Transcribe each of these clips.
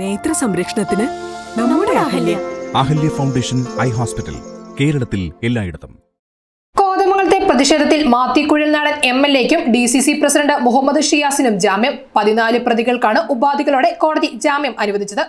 നേത്ര സംരക്ഷണത്തിന് നമ്മുടെ Ahalya. Ahalya. Foundation eye hospital കേരളത്തിൽ എല്ലായിടത്തും. കോതമംഗലത്തെ പ്രതിഷേധത്തിൽ Mathew Kuzhalnadan M L എക്കും D C C president Muhammad ഷിയാസിനും ജാമ്യം. പതിനാല് പ്രതികൾക്കാണ് ഉപാധികളോടെ കോടതി ജാമ്യം അനുവദിച്ചത്.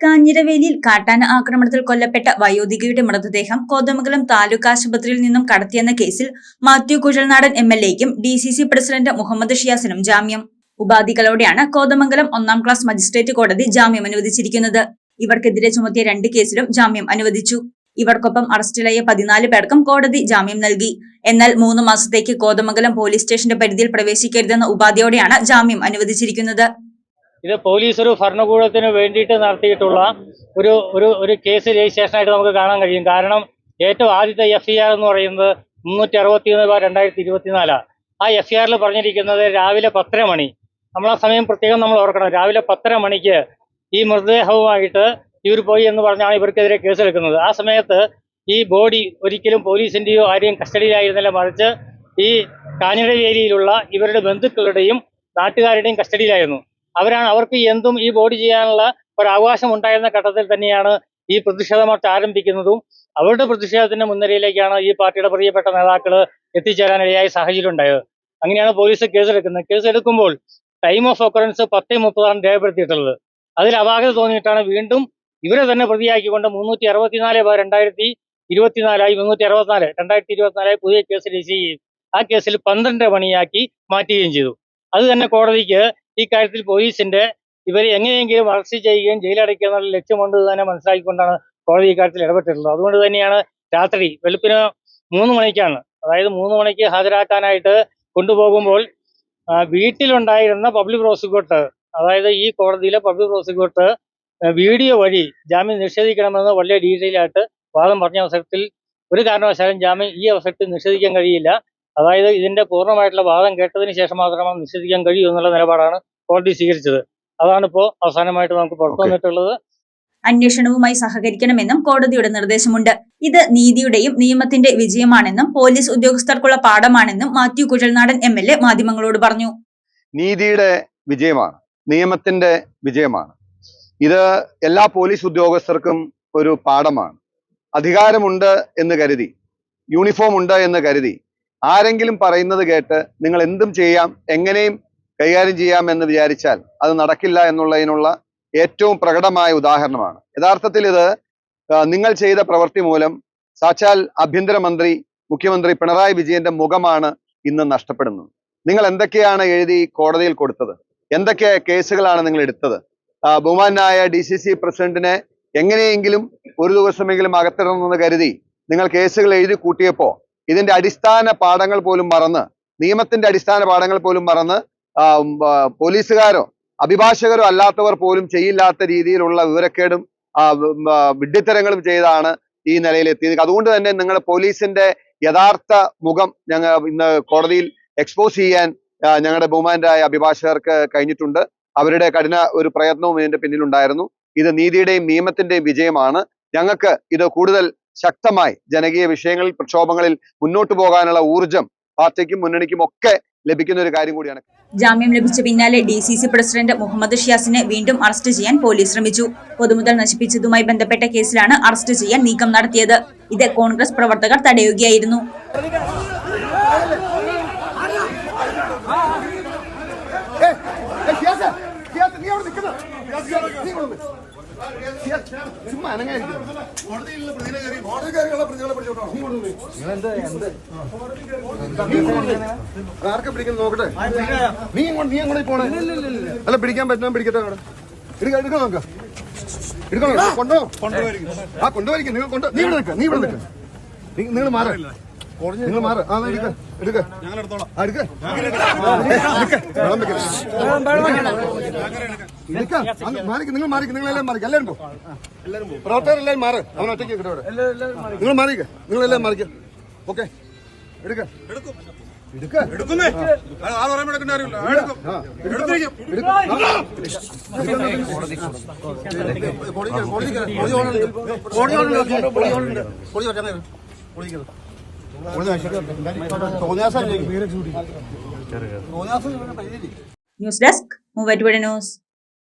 കാഞ്ഞിരവേലിയിൽ കാട്ടാന ആക്രമണത്തിൽ കൊല്ലപ്പെട്ട വയോധികയുടെ മൃതദേഹം കോതമംഗലം താലൂക്ക് ആശുപത്രിയിൽ നിന്നും കടത്തിയെന്ന കേസിൽ Mathew Kuzhalnadan M L എക്കും D C C president Muhammad ഷിയാസിനും ജാമ്യം. ഉപാധികളോടെയാണ് കോതമംഗലം ഒന്നാം ക്ലാസ് മജിസ്ട്രേറ്റ് കോടതി ജാമ്യം അനുവദിച്ചിരിക്കുന്നത്. ഇവർക്കെതിരെ ചുമത്തിയ രണ്ട് കേസിലും ജാമ്യം അനുവദിച്ചു. ഇവർക്കൊപ്പം അറസ്റ്റിലായ പതിനാല് പേർക്കും കോടതി ജാമ്യം നൽകി. എന്നാൽ മൂന്ന് മാസത്തേക്ക് കോതമംഗലം പോലീസ് സ്റ്റേഷന്റെ പരിധിയിൽ പ്രവേശിക്കരുതെന്ന ഉപാധിയോടെയാണ് ജാമ്യം അനുവദിച്ചിരിക്കുന്നത്. ഇത് പോലീസ് ഒരു ഭരണകൂടത്തിന് വേണ്ടിയിട്ട് നടത്തിയിട്ടുള്ള ഒരു ഒരു ഒരു കേസ് രജിസ്ട്രേഷനായിട്ട് നമുക്ക് കാണാൻ കഴിയും. കാരണം ഏറ്റവും ആദ്യത്തെ എഫ് ഐ ആർ എന്ന് പറയുന്നത് മുന്നൂറ്റി അറുപത്തി ഒന്ന് രണ്ടായിരത്തി ഇരുപത്തിനാലാണ് ആ എഫ് ഐ ആറിൽ പറഞ്ഞിരിക്കുന്നത് രാവിലെ പത്തര മണി. നമ്മൾ ആ സമയം പ്രത്യേകം നമ്മൾ ഓർക്കണം. രാവിലെ പത്തര മണിക്ക് ഈ മൃതദേഹവുമായിട്ട് ഇവർ പോയി എന്ന് പറഞ്ഞാണ് ഇവർക്കെതിരെ കേസെടുക്കുന്നത്. ആ സമയത്ത് ഈ ബോഡി ഒരിക്കലും പോലീസിന്റെയോ ആരെയും കസ്റ്റഡിയിലായിരുന്നില്ല. മറിച്ച് ഈ കാഞ്ഞിരവേലിയിലുള്ള ഇവരുടെ ബന്ധുക്കളുടെയും നാട്ടുകാരുടെയും കസ്റ്റഡിയിലായിരുന്നു. അവരാണ് അവർക്ക് എന്തും ഈ ബോഡി ചെയ്യാനുള്ള ഒരവകാശം ഉണ്ടായിരുന്ന ഘട്ടത്തിൽ തന്നെയാണ് ഈ പ്രതിഷേധ മാർച്ച് ആരംഭിക്കുന്നതും. അവരുടെ പ്രതിഷേധത്തിന്റെ മുൻനിരയിലേക്കാണ് ഈ പാർട്ടിയുടെ പ്രിയപ്പെട്ട നേതാക്കൾ എത്തിച്ചേരാനിടയായ സാഹചര്യം ഉണ്ടായത്. അങ്ങനെയാണ് പോലീസ് കേസെടുക്കുന്നത്. കേസെടുക്കുമ്പോൾ ടൈം ഓഫ് ഒക്കറൻസ് പത്തേ മുപ്പതാണ് രേഖപ്പെടുത്തിയിട്ടുള്ളത്. അതിൽ അപാകത തോന്നിയിട്ടാണ് വീണ്ടും ഇവരെ തന്നെ പ്രതിയാക്കിക്കൊണ്ട് മുന്നൂറ്റി അറുപത്തിനാല് രണ്ടായിരത്തി ഇരുപത്തിനാലായി മുന്നൂറ്റി അറുപത്തിനാല് രണ്ടായിരത്തി ഇരുപത്തിനാലായി പുതിയ കേസ് രജിസ്റ്റർ ചെയ്യുകയും ആ കേസിൽ പന്ത്രണ്ട് മണിയാക്കി മാറ്റുകയും ചെയ്തു. അത് തന്നെ കോടതിക്ക് ഈ കാര്യത്തിൽ പോലീസിന്റെ ഇവരെ എങ്ങനെയെങ്കിലും അറസ്റ്റ് ചെയ്യുകയും ജയിലടയ്ക്കുക എന്നുള്ള ലക്ഷ്യമുണ്ട് തന്നെ മനസ്സിലാക്കിക്കൊണ്ടാണ് കോടതി ഇക്കാര്യത്തിൽ ഇടപെട്ടിട്ടുള്ളത്. അതുകൊണ്ട് തന്നെയാണ് രാത്രി വെളുപ്പിന് മൂന്ന് മണിക്കാണ് അതായത് മൂന്ന് മണിക്ക് ഹാജരാക്കാനായിട്ട് കൊണ്ടുപോകുമ്പോൾ വീട്ടിലുണ്ടായിരുന്ന പബ്ലിക് പ്രോസിക്യൂട്ടർ അതായത് ഈ കോടതിയിലെ പബ്ലിക് പ്രോസിക്യൂട്ടർ വീഡിയോ വഴി ജാമ്യം നിഷേധിക്കണമെന്ന് വളരെ ഡീറ്റെയിൽ ആയിട്ട് വാദം പറഞ്ഞ അവസരത്തിൽ ഒരു കാരണവശാലും ജാമ്യം ഈ അവസരത്തിൽ നിഷേധിക്കാൻ കഴിയില്ല. അതായത് ഇതിന്റെ പൂർണമായിട്ടുള്ള വാദം കേട്ടതിന് ശേഷം മാത്രമാണ് നിഷേധിക്കാൻ കഴിയൂ എന്നുള്ള നിലപാടാണ് കോടതി സ്വീകരിച്ചത്. അതാണ് ഇപ്പോൾ അവസാനമായിട്ട് നമുക്ക് പുറത്തു വന്നിട്ടുള്ളത്. അന്വേഷണവുമായി സഹകരിക്കണമെന്നും കോടതിയുടെ നിർദ്ദേശമുണ്ട്. ഇത് നീതിയുടെയും നിയമത്തിന്റെ വിജയമാണെന്നും പോലീസ് ഉദ്യോഗസ്ഥർക്കുള്ള പാഠമാണെന്നും Mathew Kuzhalnadan M L A മാധ്യമങ്ങളോട് പറഞ്ഞു. നീതിയുടെ വിജയമാണ് നിയമത്തിന്റെ വിജയമാണ്. ഇത് എല്ലാ പോലീസ് ഉദ്യോഗസ്ഥർക്കും ഒരു പാഠമാണ്. അധികാരമുണ്ട് എന്ന് കരുതി യൂണിഫോം ഉണ്ട് എന്ന് കരുതി ആരെങ്കിലും പറയുന്നത് കേട്ട് നിങ്ങൾ എന്തും ചെയ്യാം എങ്ങനെയും കൈകാര്യം ചെയ്യാം എന്ന് വിചാരിച്ചാൽ അത് നടക്കില്ല എന്നുള്ളതിനുള്ള ഏറ്റവും പ്രകടമായ ഉദാഹരണമാണ്. യഥാർത്ഥത്തിൽ ഇത് നിങ്ങൾ ചെയ്ത പ്രവൃത്തി മൂലം സാക്ഷാൽ ആഭ്യന്തരമന്ത്രി മുഖ്യമന്ത്രി പിണറായി വിജയന്റെ മുഖമാണ് ഇന്ന് നഷ്ടപ്പെടുന്നത്. നിങ്ങൾ എന്തൊക്കെയാണ് എഴുതി കോടതിയിൽ കൊടുത്തത്? എന്തൊക്കെ കേസുകളാണ് നിങ്ങൾ എടുത്തത്? ബഹുമാനായ ഡി സി സി പ്രസിഡന്റിനെ എങ്ങനെയെങ്കിലും ഒരു ദിവസമെങ്കിലും അകത്തിടണമെന്ന് കരുതി നിങ്ങൾ കേസുകൾ എഴുതി കൂട്ടിയപ്പോൾ ഇതിന്റെ അടിസ്ഥാന പാഠങ്ങൾ പോലും മറന്ന് നിയമത്തിന്റെ അടിസ്ഥാന പാഠങ്ങൾ പോലും മറന്ന് പോലീസുകാരോ അഭിഭാഷകരോ അല്ലാത്തവർ പോലും ചെയ്യില്ലാത്ത രീതിയിലുള്ള വിവരക്കേടും വിഡ്ഢിത്തരങ്ങളും ചെയ്താണ് ഈ നിലയിൽ എത്തിയത് അതുകൊണ്ട് തന്നെ നിങ്ങൾ പോലീസിന്റെ യഥാർത്ഥ മുഖം ഞങ്ങൾ ഇന്ന് കോടതിയിൽ എക്സ്പോസ് ചെയ്യാൻ ഞങ്ങളുടെ ബഹുമാനരായ അഭിഭാഷകർക്ക് കഴിഞ്ഞിട്ടുണ്ട്. അവരുടെ കഠിന ഒരു പ്രയത്നവും ഇതിന്റെ പിന്നിലുണ്ടായിരുന്നു. ഇത് നീതിയുടെയും നിയമത്തിന്റെയും വിജയമാണ്. ഞങ്ങൾക്ക് ഇത് കൂടുതൽ ശക്തമായി ജനകീയ വിഷയങ്ങളിൽ പ്രക്ഷോഭങ്ങളിൽ മുന്നോട്ട് പോകാനുള്ള ഊർജം പാർട്ടിക്കും മുന്നണിക്കും ഒക്കെ ലഭിക്കുന്ന ഒരു കാര്യം കൂടിയാണ്. ജാമ്യം ലഭിച്ച പിന്നാലെ D C C president Muhammad ഷിയാസിനെ വീണ്ടും അറസ്റ്റ് ചെയ്യാൻ പോലീസ് ശ്രമിച്ചു. പൊതുമുതൽ നശിപ്പിച്ചതുമായി ബന്ധപ്പെട്ട കേസിലാണ് അറസ്റ്റ് ചെയ്യാൻ നീക്കം നടത്തിയത്. ഇത് കോൺഗ്രസ് പ്രവർത്തകർ തടയുകയായിരുന്നു. ആർക്കെ പിടിക്കാൻ നോക്കട്ടെ നീ ഇങ്ങോട്ട് നീ അങ്ങോട്ട് പോണേ അല്ല പിടിക്കാൻ പറ്റുന്ന പിടിക്കട്ടെ അങ്ങോട്ട് എടുക്ക. എടുക്കാൻ നോക്ക എടുക്കണോ കൊണ്ടോ ആ കൊണ്ടുപോയിരിക്കും നിങ്ങൾ കൊണ്ട് നീ ഇവിടെ നിൽക്ക നീ ഇവിടെ നിൽക്ക നിങ്ങൾ മാറ നിങ്ങൾ മാറ ആ എടുക്ക. എടുക്ക എടുക്ക മാറിക്ക് നിങ്ങൾ മാറിക്ക് നിങ്ങൾ എല്ലാവരും മാറിക്ക് എല്ലാവരും പോ. പ്രവർത്തകരെല്ലാവരും മാറ്. അവൻ ഒറ്റയ്ക്ക് ഇവിടെ. നിങ്ങൾ മാറിക്ക് നിങ്ങൾ എല്ലാം മാറിക്ക്. ഓക്കെ. എടുക്ക. News desk Muvattupuzha news